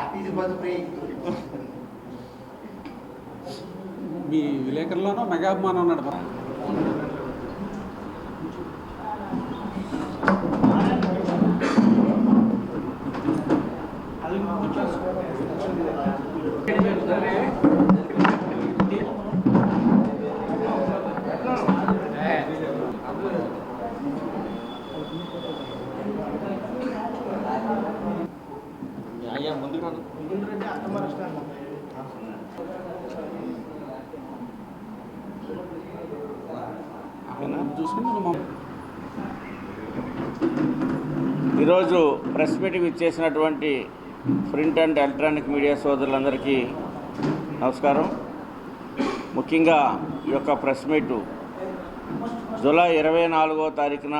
RTC bus free మీ విలేకరులోనూ మెగాభిమానం ఉన్నాడు మరి. అయ్యా ముందుకు రాను. చూసుకుని మనం ఈరోజు ప్రెస్ మీటింగ్ ఇచ్చేసినటువంటి ప్రింట్ అండ్ ఎలక్ట్రానిక్ మీడియా సోదరులందరికీ నమస్కారం. ముఖ్యంగా ఈ యొక్క ప్రెస్ మీటు జూలై ఇరవై నాలుగో తారీఖున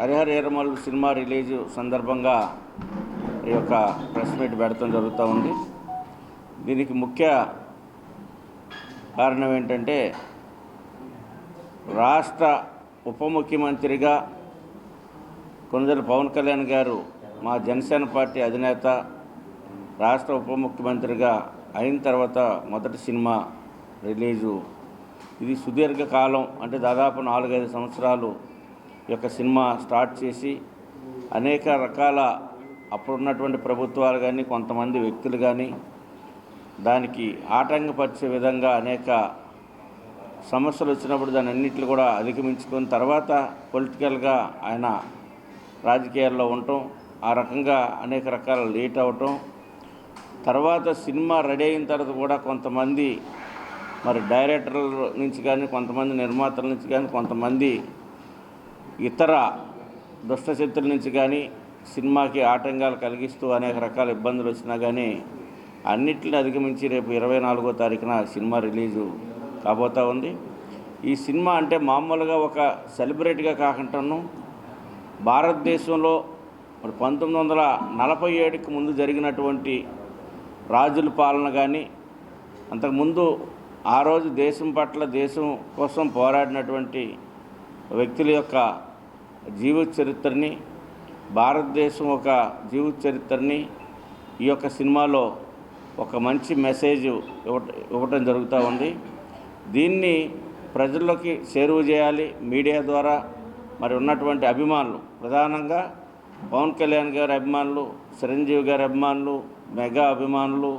హరిహర ఎరమల్ సినిమా రిలీజ్ సందర్భంగా ఈ యొక్క ప్రెస్ మీట్ పెడతాం జరుగుతూ ఉంది. దీనికి ముఖ్య కారణం ఏంటంటే రాష్ట్ర ఉప ముఖ్యమంత్రిగా కొనుదల పవన్ కళ్యాణ్ గారు మా జనసేన పార్టీ అధినేత రాష్ట్ర ఉప ముఖ్యమంత్రిగా అయిన తర్వాత మొదటి సినిమా రిలీజు. ఇది సుదీర్ఘకాలం అంటే దాదాపు నాలుగైదు సంవత్సరాలు ఈ యొక్క సినిమా స్టార్ట్ చేసి అనేక రకాల అప్పుడున్నటువంటి ప్రభుత్వాలు కానీ కొంతమంది వ్యక్తులు కానీ దానికి ఆటంకపరిచే విధంగా అనేక సమస్యలు వచ్చినప్పుడు దాని అన్నింటిని కూడా అధిగమించుకొని తర్వాత పొలిటికల్గా ఆయన రాజకీయాల్లో ఉండటం ఆ రకంగా అనేక రకాల లేట్ అవటం తర్వాత సినిమా రెడీ అయిన తర్వాత కూడా కొంతమంది మరి డైరెక్టర్ల నుంచి కానీ కొంతమంది నిర్మాతల నుంచి కానీ కొంతమంది ఇతర దుష్టశక్తుల నుంచి కానీ సినిమాకి ఆటంకాలు కలిగిస్తూ అనేక రకాల ఇబ్బందులు వచ్చినా కానీ అన్నిటిని అధిగమించి రేపు ఇరవై నాలుగో తారీఖున సినిమా రిలీజు కాబోతా ఉంది. ఈ సినిమా అంటే మామూలుగా ఒక సెలబ్రిటీగా కాకుండాను భారతదేశంలో మరి పంతొమ్మిది వందల నలభై ఏడుకి ముందు జరిగినటువంటి రాజుల పాలన కానీ అంతకుముందు ఆ రోజు దేశం పట్ల దేశం కోసం పోరాడినటువంటి వ్యక్తుల యొక్క జీవిత చరిత్రని భారతదేశం ఒక జీవిత చరిత్రని ఈ యొక్క సినిమాలో ఒక మంచి మెసేజ్ ఇవ్వట ఇవ్వటం జరుగుతూ ఉంది. దీన్ని ప్రజల్లోకి చేరువ చేయాలి. మీడియా ద్వారా మరి ఉన్నటువంటి అభిమానులు ప్రధానంగా పవన్ కళ్యాణ్ గారి అభిమానులు చిరంజీవి గారి అభిమానులు మెగా అభిమానులు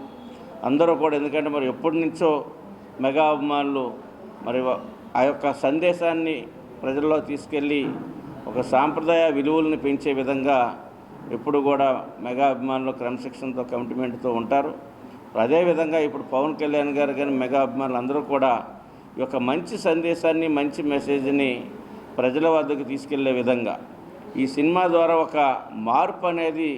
అందరూ కూడా ఎందుకంటే మరి ఎప్పటి నుంచో మెగా అభిమానులు మరి ఆ యొక్క సందేశాన్ని ప్రజల్లో తీసుకెళ్ళి ఒక సాంప్రదాయ విలువలను పెంచే విధంగా ఎప్పుడు కూడా మెగా అభిమానులు క్రమశిక్షణతో కమిట్మెంట్తో ఉంటారు. అదేవిధంగా ఇప్పుడు పవన్ కళ్యాణ్ గారు కానీ మెగా అభిమానులు అందరూ కూడా యొక్క మంచి సందేశాన్ని మంచి మెసేజ్ని ప్రజల వద్దకు తీసుకెళ్ళే విధంగా ఈ సినిమా ద్వారా ఒక మార్పు అనేది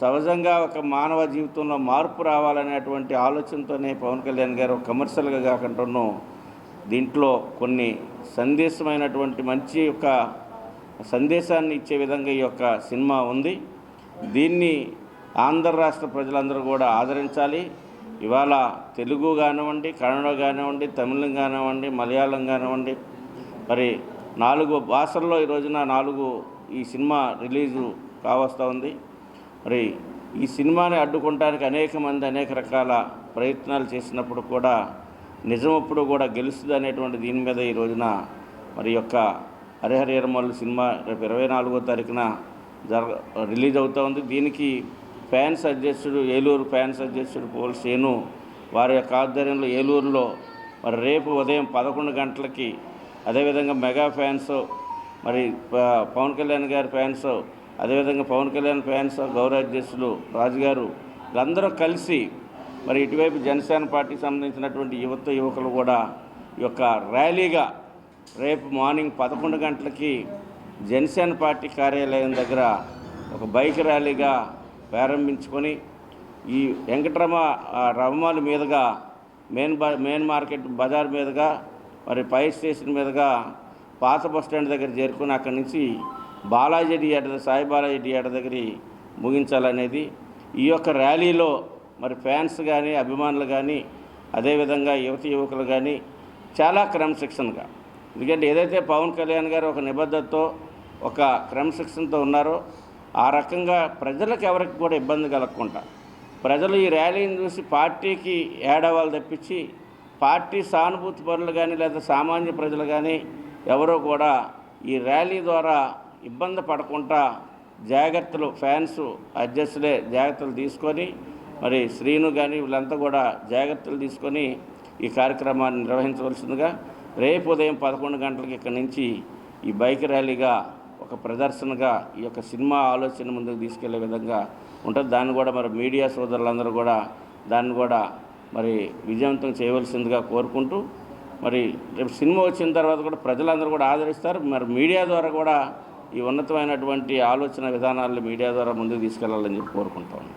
సహజంగా ఒక మానవ జీవితంలో మార్పు రావాలనేటువంటి ఆలోచనతోనే పవన్ కళ్యాణ్ గారు కమర్షియల్గా కాకుండా దీంట్లో కొన్ని సందేశమైనటువంటి మంచి యొక్క సందేశాన్ని ఇచ్చే విధంగా ఈ యొక్క సినిమా ఉంది. దీన్ని ఆంధ్ర రాష్ట్ర ప్రజలందరూ కూడా ఆదరించాలి. ఇవాళ తెలుగు కానివ్వండి కన్నడ కానివ్వండి తమిళం కానివ్వండి మలయాళం కానివ్వండి మరి నాలుగు భాషల్లో ఈ రోజున నాలుగు ఈ సినిమా రిలీజు కావస్తూ ఉంది. మరి ఈ సినిమాని అడ్డుకోవడానికి అనేక మంది అనేక రకాల ప్రయత్నాలు చేసినప్పుడు కూడా నిజమప్పుడు కూడా గెలుస్తుంది అనేటువంటి దీని మీద ఈ రోజున మరి యొక్క హరిహర ఎరమల్లు సినిమా రేపు ఇరవై నాలుగో తారీఖున జరగ రిలీజ్ అవుతూ ఉంది. దీనికి ఫ్యాన్స్ అధ్యక్షుడు ఏలూరు ఫ్యాన్స్ అధ్యక్షుడు పోల్ సేను వారి యొక్క ఆధ్వర్యంలో ఏలూరులో మరి రేపు ఉదయం పదకొండు గంటలకి అదేవిధంగా మెగా ఫ్యాన్స్ మరి ప- పవన్ కళ్యాణ్ గారి ఫ్యాన్స్ అదేవిధంగా పవన్ కళ్యాణ్ ఫ్యాన్స్ గౌరవ అధ్యక్షులు రాజుగారు వీళ్ళందరూ కలిసి మరి ఇటువైపు జనసేన పార్టీకి సంబంధించినటువంటి యువత యువకులు కూడా ఈ యొక్క ర్యాలీగా రేపు మార్నింగ్ పదకొండు గంటలకి జనసేన పార్టీ కార్యాలయం దగ్గర ఒక బైక్ ర్యాలీగా ప్రారంభించుకొని ఈ వెంకటరమ ఆ, మీదుగా మెయిన్ బా మెయిన్ మార్కెట్ బజార్ మీదుగా మరి ఫైర్ స్టేషన్ మీదుగా పాత బస్ స్టాండ్ దగ్గర చేరుకుని అక్కడి నుంచి బాలాజీ థియేటర్ సాయి బాలాజీ థియేటర్ దగ్గర ముగించాలనేది ఈ యొక్క ర్యాలీలో మరి ఫ్యాన్స్ కానీ అభిమానులు కానీ అదేవిధంగా యువతి యువకులు కానీ చాలా క్రమశిక్షణగా. ఎందుకంటే ఏదైతే పవన్ కళ్యాణ్ గారు ఒక నిబద్ధతతో ఒక క్రమశిక్షణతో ఉన్నారో ఆ రకంగా ప్రజలకు ఎవరికి కూడా ఇబ్బంది కలగకుండా ప్రజలు ఈ ర్యాలీని చూసి పార్టీకి ఏడవాళ్ళు తప్పించి పార్టీ సానుభూతి పరులు కానీ లేదా సామాన్య ప్రజలు కానీ ఎవరో కూడా ఈ ర్యాలీ ద్వారా ఇబ్బంది పడకుండా జాగ్రత్తలు ఫ్యాన్స్ అడ్జస్ట్లే జాగ్రత్తలు తీసుకొని మరి శ్రీను కానీ వీళ్ళంతా కూడా జాగ్రత్తలు తీసుకొని ఈ కార్యక్రమాన్ని నిర్వహించవలసిందిగా రేపు ఉదయం పదకొండు గంటలకు ఇక్కడి నుంచి ఈ బైక్ ర్యాలీగా ఒక ప్రదర్శనగా ఈ యొక్క సినిమా ఆలోచన ముందుకు తీసుకెళ్ళే విధంగా ఉంటుంది. దాన్ని కూడా మరి మీడియా సోదరులందరూ కూడా దాన్ని కూడా మరి విజయవంతం చేయవలసిందిగా కోరుకుంటూ మరి రేపు సినిమా వచ్చిన తర్వాత కూడా ప్రజలందరూ కూడా ఆదరిస్తారు. మరి మీడియా ద్వారా కూడా ఈ ఉన్నతమైనటువంటి ఆలోచన విధానాలను మీడియా ద్వారా ముందుకు తీసుకెళ్ళాలని చెప్పి కోరుకుంటాను